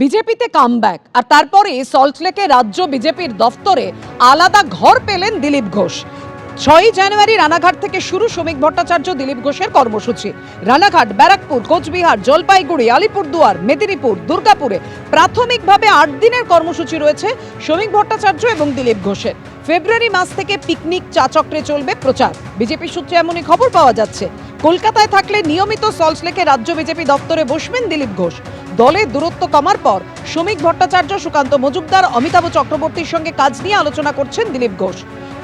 বিজেপিতে কামব্যাক আর তারপরে সল্টলেকে রাজ্য বিজেপির দফতরে আলাদা ঘর পেলেন দিলীপ ঘোষ। ছয়ই জানুয়ারি রানাঘাট থেকে শুরু শ্রমিক ভট্টাচার্য দিলীপ ঘোষের কর্মসূচি। রানাঘাট, ব্যারাকপুর, কোচবিহার, জলপাইগুড়ি, আলিপুরদুয়ার, মেদিনীপুর, দুর্গাপুরে প্রাথমিকভাবে আট দিনের কর্মসূচি রয়েছে শ্রমিক ভট্টাচার্য এবং দিলীপ ঘোষের। ফেব্রুয়ারি মাস থেকে পিকনিক চা চক্রে চলবে প্রচার। বিজেপি সূত্রে এমনই খবর পাওয়া যাচ্ছে। কলকাতায় থাকলে নিয়মিত সল্টলেকে রাজ্য বিজেপি দপ্তরে বসবেন দিলীপ ঘোষ। দলের দূরত্ব কমার পর শ্রমিক ভট্টাচার্য, সুকান্ত মজুমদার, অমিতাভ চক্রবর্তীর সঙ্গে কাজ নিয়ে আলোচনা করছেন দিলীপ ঘোষ।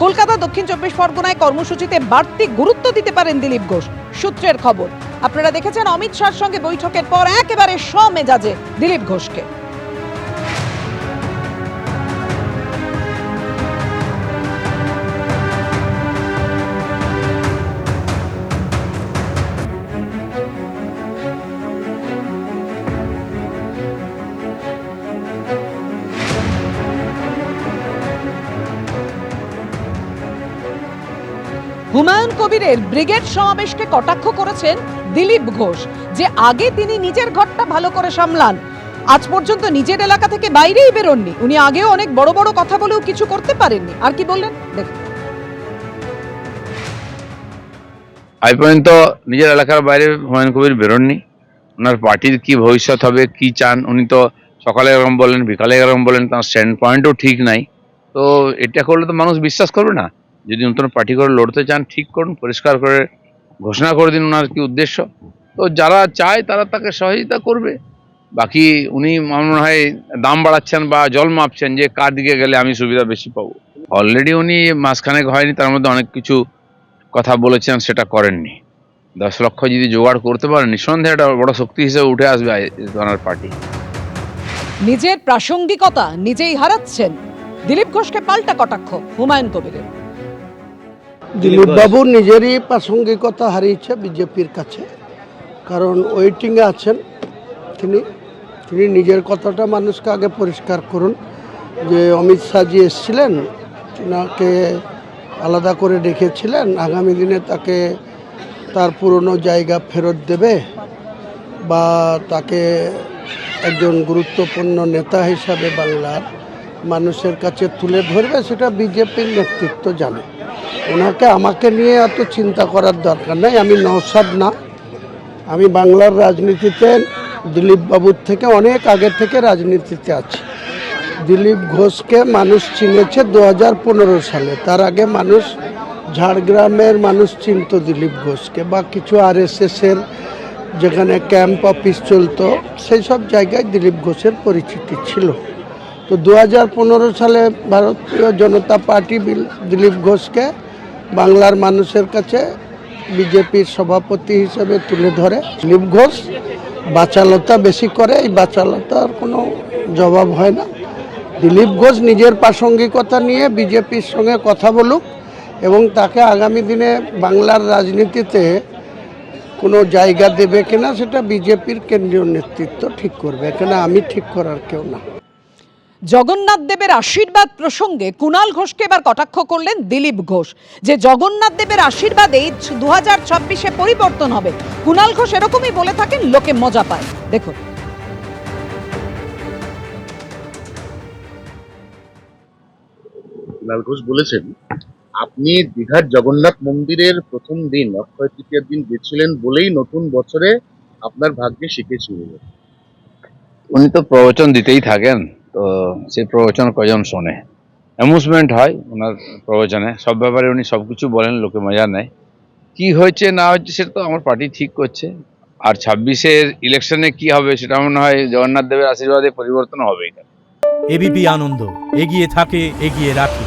কলকাতা দক্ষিণ চব্বিশ পরগনায় কর্মসূচিতে বাড়তি গুরুত্ব দিতে পারেন দিলীপ ঘোষ। সূত্রের খবর, আপনারা দেখেছেন অমিত শাহর সঙ্গে বৈঠকের পর একেবারে স্বমেজাজে দিলীপ ঘোষকে। হুমায়ুন কবিরের ব্রিগেড সমাবেশকে কটাক্ষ করেছেন দিলীপ ঘোষ, যে আগে তিনি নিজের ঘরটা ভালো করে সামলান। আজ পর্যন্ত নিজের এলাকা থেকে বাইরেই বেরোননি। উনি আগেও অনেক বড় বড় কথা বলেও কিছু করতে পারেননি। আর কি বললেন? দেখুন। আজ পর্যন্ত নিজের এলাকার বাইরে হুমায়ুন কবির বেরোননি। ওনার পার্টির কি ভবিষ্যৎ হবে, কি চান, উনি তো সকালে এরকম বলেন, বিকালে এরকম বলেন, তার স্ট্যান্ড পয়েন্টও ঠিক নাই। তো এটা করলে তো মানুষ বিশ্বাস করবে না। যদি নতুন পার্টি করে লড়তে চান, ঠিক করুন, পরিষ্কার করে ঘোষণা করে দিন ওনার কি উদ্দেশ্য। তো যারা চায় তারা তাকে সহযোগিতা করবে। বাকি উনি মনে হয় দাম বাড়াচ্ছেন বা জল মাপছেন যে কার দিকে গেলে আমি সুবিধা বেশি পাবো। অলরেডি উনি মাসখানেক হয়নি, তার মধ্যে অনেক কিছু কথা বলেছেন, সেটা করেননি। দশ লক্ষ যদি জোগাড় করতে পারেন, নিঃসন্দেহে একটা বড় শক্তি হিসেবে উঠে আসবে ওনার পার্টি। নিজের প্রাসঙ্গিকতা নিজেই হারাচ্ছেন দিলীপ ঘোষকে পাল্টা কটাক্ষ হুমায়ুন কবিরের। দিলীপ বাবু নিজেরই প্রাসঙ্গিকতা হারিয়েছে বিজেপির কাছে, কারণ ওয়েটিংয়ে আছেন তিনি। তিনি নিজের কথাটা মানুষকে আগে পরিষ্কার করুন যে অমিত শাহজি এসেছিলেন, তিনাকে আলাদা করে রেখেছিলেন, আগামী দিনে তাকে তার পুরনো জায়গা ফেরত দেবে বা তাকে একজন গুরুত্বপূর্ণ নেতা হিসাবে বাংলার মানুষের কাছে তুলে ধরবে, সেটা বিজেপির নেতৃত্ব জানে। ওনাকে আমাকে নিয়ে এত চিন্তা করার দরকার নাই। আমি নওসাদ না। আমি বাংলার রাজনীতিতে দিলীপ বাবুর থেকে অনেক আগে থেকে রাজনীতিতে আছি। দিলীপ ঘোষকে মানুষ চিনেছে দু হাজার পনেরো সালে। তার আগে মানুষ ঝাড়গ্রামের মানুষ চিনত দিলীপ ঘোষকে বা কিছু আর এর যেখানে ক্যাম্প অফিস চলতো, সেই সব জায়গায় দিলীপ ঘোষের পরিচিতি ছিল। তো দু হাজার পনেরো সালে ভারতীয় জনতা পার্টি দিলীপ ঘোষকে বাংলার মানুষের কাছে বিজেপির সভাপতি হিসেবে তুলে ধরে। দিলীপ ঘোষ বাচালতা বেশি করে, এই বাচালতার কোনো জবাব হয় না। দিলীপ ঘোষ নিজের প্রাসঙ্গিকতা নিয়ে বিজেপির সঙ্গে কথা বলুক এবং তাকে আগামী দিনে বাংলার রাজনীতিতে কোনো জায়গা দেবে কিনা, সেটা বিজেপির কেন্দ্রীয় নেতৃত্ব ঠিক করবে। এখানে আমি ঠিক করার কেউ না। জগন্নাথ দেবের আশীর্বাদ প্রসঙ্গে কুণাল ঘোষকে এবার কটাক্ষ করলেন দিলীপ ঘোষ যে জগন্নাথ দেবের আশীর্বাদে দু হাজার ছাব্বিশে পরিবর্তন হবে। কুণাল ঘোষ এরকমই বলে থাকেন লোকে মজা পায়। দেখুন। লাল ঘোষ বলেছেন আপনি দীঘার জগন্নাথ মন্দিরের প্রথম দিন অক্ষয় তৃতীয়ার দিন গেছিলেন বলেই নতুন বছরে আপনার ভাগ্যে শিখেছিল উনি তো প্রবচন দিতেই থাকেন। তো সেই প্রবচন কজন শোনে? অ্যামুজমেন্ট হয় ওনার প্রবচনে। সব ব্যাপারে উনি সব কিছু বলেন, লোকে মজা নেয়। কি হয়েছে, না হয়েছে, সেটা তো আমার পার্টি ঠিক করছে। আর ছাব্বিশের ইলেকশনে কি হবে, সেটা মনে হয় জগন্নাথ দেবের আশীর্বাদে পরিবর্তন হবে এবিপি আনন্দ, এগিয়ে থাকে, এগিয়ে রাখে।